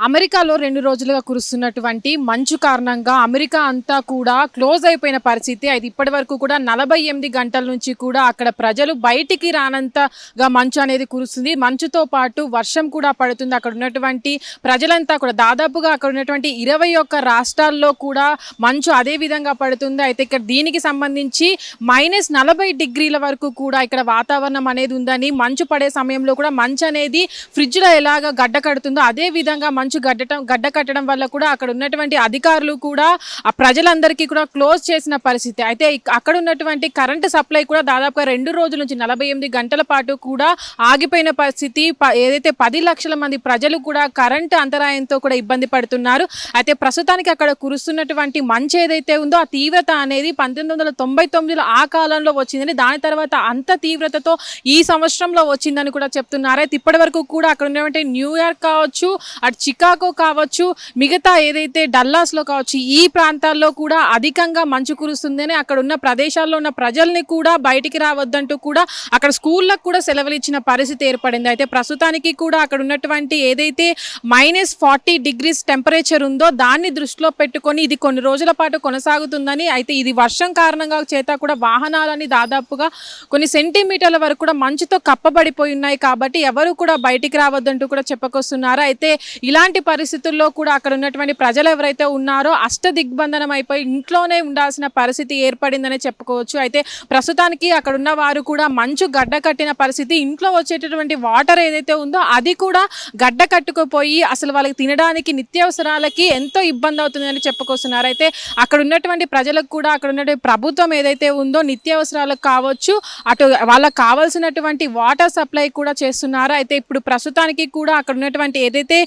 అమెరికాలో రెండు రోజులుగా కురుస్తున్నటువంటి మంచు కారణంగా అమెరికా అంతా కూడా క్లోజ్ అయిపోయిన పరిస్థితి. అయితే ఇప్పటి వరకు కూడా నలభై ఎనిమిది గంటల నుంచి కూడా అక్కడ ప్రజలు బయటికి రానంతగా మంచు అనేది కురుస్తుంది. మంచుతో పాటు వర్షం కూడా పడుతుంది. అక్కడ ఉన్నటువంటి ప్రజలంతా కూడా దాదాపుగా అక్కడ ఉన్నటువంటి ఇరవై ఒక్క రాష్ట్రాల్లో కూడా మంచు అదే విధంగా పడుతుంది. అయితే ఇక్కడ దీనికి సంబంధించి మైనస్ నలభై డిగ్రీల వరకు కూడా ఇక్కడ వాతావరణం అనేది ఉందని మంచు పడే సమయంలో కూడా మంచు అనేది ఫ్రిడ్జ్లో ఎలాగ గడ్డ కడుతుందో అదే విధంగా మంచు గడ్డటం గడ్డ కట్టడం వల్ల కూడా అక్కడ ఉన్నటువంటి అధికారులు కూడా ఆ ప్రజలందరికీ కూడా క్లోజ్ చేసిన పరిస్థితి. అయితే అక్కడ ఉన్నటువంటి కరెంటు సప్లై కూడా దాదాపుగా రెండు రోజుల నుంచి నలభై ఎనిమిది గంటల పాటు కూడా ఆగిపోయిన పరిస్థితి. ప- ఏదైతే పది లక్షల మంది ప్రజలు కూడా కరెంటు అంతరాయంతో కూడా ఇబ్బంది పడుతున్నారు. అయితే ప్రస్తుతానికి అక్కడ కురుస్తున్నటువంటి మంచు ఏదైతే ఉందో ఆ తీవ్రత అనేది పంతొమ్మిది వందల తొంభై తొమ్మిదిలో ఆ కాలంలో వచ్చిందని దాని తర్వాత అంత తీవ్రతతో ఈ సంవత్సరంలో వచ్చిందని కూడా చెప్తున్నారు. అయితే ఇప్పటి వరకు కూడా అక్కడ ఉన్నటువంటి న్యూయార్క్ కావచ్చు అటు చికాగో కావచ్చు మిగతా ఏదైతే డల్లాస్లో కావచ్చు ఈ ప్రాంతాల్లో కూడా అధికంగా మంచు కురుస్తుందని అక్కడ ఉన్న ప్రదేశాల్లో ఉన్న ప్రజల్ని కూడా బయటికి రావద్దంటూ కూడా అక్కడ స్కూళ్ళకు కూడా సెలవులు ఇచ్చిన పరిస్థితి ఏర్పడింది. అయితే ప్రస్తుతానికి కూడా అక్కడ ఉన్నటువంటి ఏదైతే మైనస్ ఫార్టీ డిగ్రీస్ టెంపరేచర్ ఉందో దాన్ని దృష్టిలో పెట్టుకొని ఇది కొన్ని రోజుల పాటు కొనసాగుతుందని అయితే ఇది వర్షం కారణంగా చేత కూడా వాహనాలని దాదాపుగా కొన్ని సెంటీమీటర్ల వరకు కూడా మంచుతో కప్పబడిపోయి ఉన్నాయి కాబట్టి ఎవరు కూడా బయటికి రావద్దంటూ కూడా చెప్పుకొస్తున్నారు? అయితే ఇలా ఇలాంటి పరిస్థితుల్లో కూడా అక్కడ ఉన్నటువంటి ప్రజలు ఎవరైతే ఉన్నారో అష్ట దిగ్బంధనం అయిపోయి ఇంట్లోనే ఉండాల్సిన పరిస్థితి ఏర్పడిందనే చెప్పుకోవచ్చు. అయితే ప్రస్తుతానికి అక్కడ ఉన్న వారు కూడా మంచు గడ్డ కట్టిన పరిస్థితి ఇంట్లో వచ్చేటటువంటి వాటర్ ఏదైతే ఉందో అది కూడా గడ్డ కట్టుకుపోయి అసలు వాళ్ళకి తినడానికి నిత్యావసరాలకి ఎంతో ఇబ్బంది అవుతుందని చెప్పుకొస్తున్నారు. అయితే అక్కడ ఉన్నటువంటి ప్రజలకు కూడా అక్కడ ఉన్నటువంటి ప్రభుత్వం ఏదైతే ఉందో నిత్యావసరాలకు కావచ్చు అటు వాళ్ళకి కావాల్సినటువంటి వాటర్ సప్లై కూడా చేస్తున్నారు. అయితే ఇప్పుడు ప్రస్తుతానికి కూడా అక్కడ ఉన్నటువంటి ఏదైతే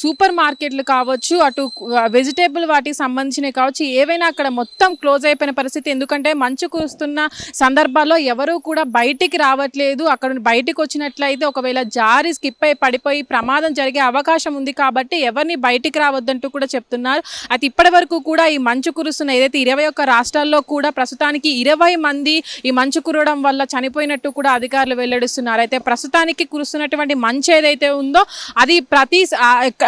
సూపర్ మార్కెట్లు కావచ్చు అటు వెజిటేబుల్ వాటికి సంబంధించినవి కావచ్చు ఏవైనా అక్కడ మొత్తం క్లోజ్ అయిపోయిన పరిస్థితి. ఎందుకంటే మంచు కురుస్తున్న సందర్భాల్లో ఎవరూ కూడా బయటికి రావట్లేదు. అక్కడ బయటికి వచ్చినట్లయితే ఒకవేళ జారి స్కిప్ అయి పడిపోయి ప్రమాదం జరిగే అవకాశం ఉంది కాబట్టి ఎవరిని బయటికి రావద్దంటూ కూడా చెప్తున్నారు. అయితే ఇప్పటి వరకు కూడా ఈ మంచు కురుస్తున్న ఏదైతే ఇరవై ఒక్క రాష్ట్రాల్లో కూడా ప్రస్తుతానికి ఇరవై మంది ఈ మంచు కురవడం వల్ల చనిపోయినట్టు కూడా అధికారులు వెల్లడిస్తున్నారు. అయితే ప్రస్తుతానికి కురుస్తున్నటువంటి మంచు ఏదైతే ఉందో అది ప్రతి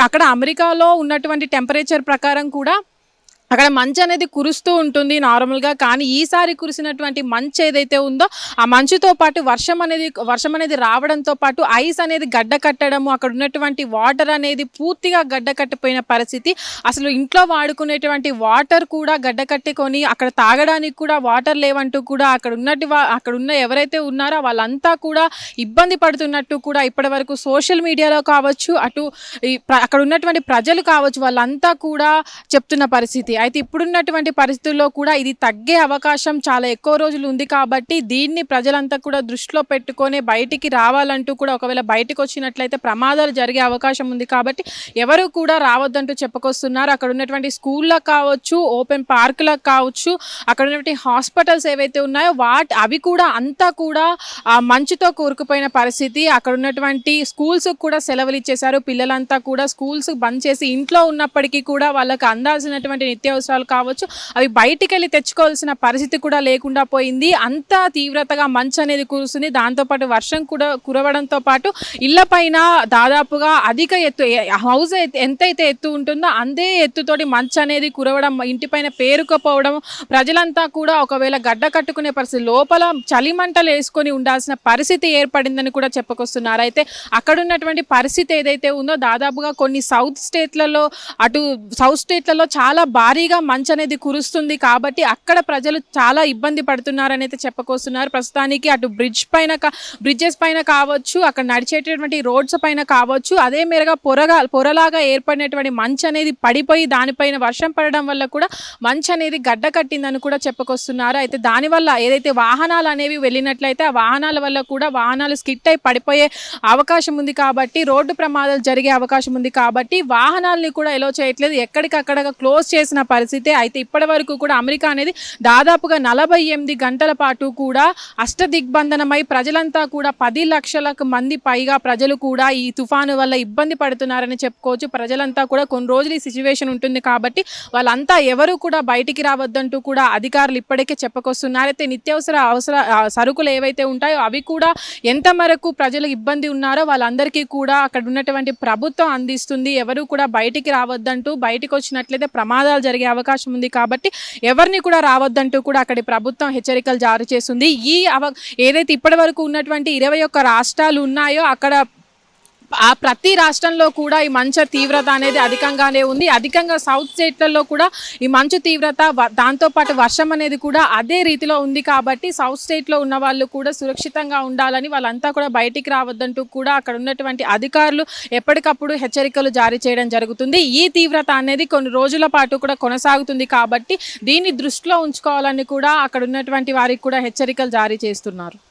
అక్కడ అమెరికాలో ఉన్నటువంటి టెంపరేచర్ ప్రకారం కూడా అక్కడ మంచు అనేది కురుస్తూ ఉంటుంది నార్మల్గా కానీ ఈసారి కురిసినటువంటి మంచు ఏదైతే ఉందో ఆ మంచుతో పాటు వర్షం అనేది వర్షం అనేది రావడంతో పాటు ఐస్ అనేది గడ్డ కట్టడము అక్కడ ఉన్నటువంటి వాటర్ అనేది పూర్తిగా గడ్డ కట్టిపోయిన పరిస్థితి. అసలు ఇంట్లో వాడుకునేటువంటి వాటర్ కూడా గడ్డ కట్టుకొని అక్కడ తాగడానికి కూడా వాటర్ లేవంటూ కూడా అక్కడ ఉన్నటి అక్కడ ఉన్న ఎవరైతే ఉన్నారో వాళ్ళంతా కూడా ఇబ్బంది పడుతున్నట్టు కూడా ఇప్పటి వరకు సోషల్ మీడియాలో కావచ్చు అటు ఈ ప్ర- అక్కడ ఉన్నటువంటి ప్రజలు కావచ్చు వాళ్ళంతా కూడా చెప్తున్న పరిస్థితి. అయితే ఇప్పుడున్నటువంటి పరిస్థితుల్లో కూడా ఇది తగ్గే అవకాశం చాలా ఎక్కువ రోజులు ఉంది కాబట్టి దీన్ని ప్రజలంతా కూడా దృష్టిలో పెట్టుకొని బయటికి రావాలంటూ కూడా ఒకవేళ బయటకు వచ్చినట్లయితే ప్రమాదాలు జరిగే అవకాశం ఉంది కాబట్టి ఎవరు కూడా రావద్దంటూ చెప్పుకొస్తున్నారు. అక్కడ ఉన్నటువంటి స్కూళ్ళకు కావచ్చు ఓపెన్ పార్కులకు కావచ్చు అక్కడ ఉన్నటువంటి హాస్పిటల్స్ ఏవైతే ఉన్నాయో వాటి అవి కూడా అంతా కూడా మంచుతో కూరుకుపోయిన పరిస్థితి. అక్కడ ఉన్నటువంటి స్కూల్స్ కూడా సెలవులు ఇచ్చేశారు. పిల్లలంతా కూడా స్కూల్స్ బంద్ చేసి ఇంట్లో ఉన్నప్పటికీ కూడా వాళ్ళకి అందాల్సినటువంటి నిత్యావసరాలు కావచ్చు అవి బయటికి వెళ్ళి తెచ్చుకోవాల్సిన పరిస్థితి కూడా లేకుండా పోయింది. అంత తీవ్రతగా మంచు అనేది కురుస్తుంది. దాంతోపాటు వర్షం కూడా కురవడంతో పాటు ఇళ్ళ పైన దాదాపుగా అధిక ఎత్తు హౌస్ ఎంతైతే ఎత్తు ఉంటుందో అందే ఎత్తుతోటి మంచు అనేది కురవడం ఇంటిపైన పేరుకుపోవడం ప్రజలంతా కూడా ఒకవేళ గడ్డ కట్టుకునే పరిస్థితి లోపల చలిమంటలు వేసుకొని ఉండాల్సిన పరిస్థితి ఏర్పడిందని కూడా చెప్పుకొస్తున్నారు. అయితే అక్కడ ఉన్నటువంటి పరిస్థితి ఏదైతే ఉందో దాదాపుగా కొన్ని సౌత్ స్టేట్లలో అటు సౌత్ స్టేట్లలో చాలా భారీ భారీగా మంచు అనేది కురుస్తుంది కాబట్టి అక్కడ ప్రజలు చాలా ఇబ్బంది పడుతున్నారని అయితే చెప్పుకొస్తున్నారు. ప్రస్తుతానికి అటు బ్రిడ్జ్ పైన బ్రిడ్జెస్ పైన కావచ్చు అక్కడ నడిచేటటువంటి రోడ్స్ పైన కావచ్చు అదే మేరగా పొరగా పొరలాగా ఏర్పడినటువంటి మంచు అనేది పడిపోయి దానిపైన వర్షం పడడం వల్ల కూడా మంచు అనేది గడ్డ కట్టిందని కూడా చెప్పుకొస్తున్నారు. అయితే దానివల్ల ఏదైతే వాహనాలు అనేవి వెళ్ళినట్లయితే ఆ వాహనాల వల్ల కూడా వాహనాలు స్కిట్ అయి పడిపోయే అవకాశం ఉంది కాబట్టి రోడ్డు ప్రమాదాలు జరిగే అవకాశం ఉంది కాబట్టి వాహనాలని కూడా ఎలో చేయట్లేదు. ఎక్కడికక్కడ క్లోజ్ చేసిన పరిస్థితి. అయితే ఇప్పటి వరకు కూడా అమెరికా అనేది దాదాపుగా నలభై ఎనిమిది గంటల పాటు కూడా అష్ట దిగ్బంధనమై ప్రజలంతా కూడా పది లక్షలకు మంది పైగా ప్రజలు కూడా ఈ తుఫాను వల్ల ఇబ్బంది పడుతున్నారని చెప్పుకోవచ్చు. ప్రజలంతా కూడా కొన్ని రోజులు ఈ సిచ్యువేషన్ ఉంటుంది కాబట్టి వాళ్ళంతా ఎవరు కూడా బయటికి రావద్దంటూ కూడా అధికారులు ఇప్పటికే చెప్పుకొస్తున్నారు. అయితే నిత్యావసర అవసర సరుకులు ఏవైతే ఉంటాయో అవి కూడా ఎంత మేరకు ప్రజలు ఇబ్బంది ఉన్నారో వాళ్ళందరికీ కూడా అక్కడ ఉన్నటువంటి ప్రభుత్వం అందిస్తుంది. ఎవరు కూడా బయటికి రావద్దంటూ బయటకు వచ్చినట్లయితే ప్రమాదాలు జరిగే అవకాశం ఉంది కాబట్టి ఎవరిని కూడా రావద్దంటూ కూడా అక్కడి ప్రభుత్వం హెచ్చరికలు జారీ చేస్తుంది. ఈ అవ ఏదైతే ఇప్పటి వరకు ఉన్నటువంటి ఇరవై ఒక్క రాష్ట్రాలు ఉన్నాయో అక్కడ ఆ ప్రతి రాష్ట్రంలో కూడా ఈ మంచు తీవ్రత అనేది అధికంగానే ఉంది. అధికంగా సౌత్ స్టేట్లలో కూడా ఈ మంచు తీవ్రత దాంతోపాటు వర్షం అనేది కూడా అదే రీతిలో ఉంది కాబట్టి సౌత్ స్టేట్లో ఉన్న వాళ్ళు కూడా సురక్షితంగా ఉండాలని వాళ్ళంతా కూడా బయటికి రావద్దంటూ కూడా అక్కడ ఉన్నటువంటి అధికారులు ఎప్పటికప్పుడు హెచ్చరికలు జారీ చేయడం జరుగుతుంది. ఈ తీవ్రత అనేది కొన్ని రోజుల పాటు కూడా కొనసాగుతుంది కాబట్టి దీన్ని దృష్టిలో ఉంచుకోవాలని కూడా అక్కడ ఉన్నటువంటి వారికి కూడా హెచ్చరికలు జారీ చేస్తున్నారు.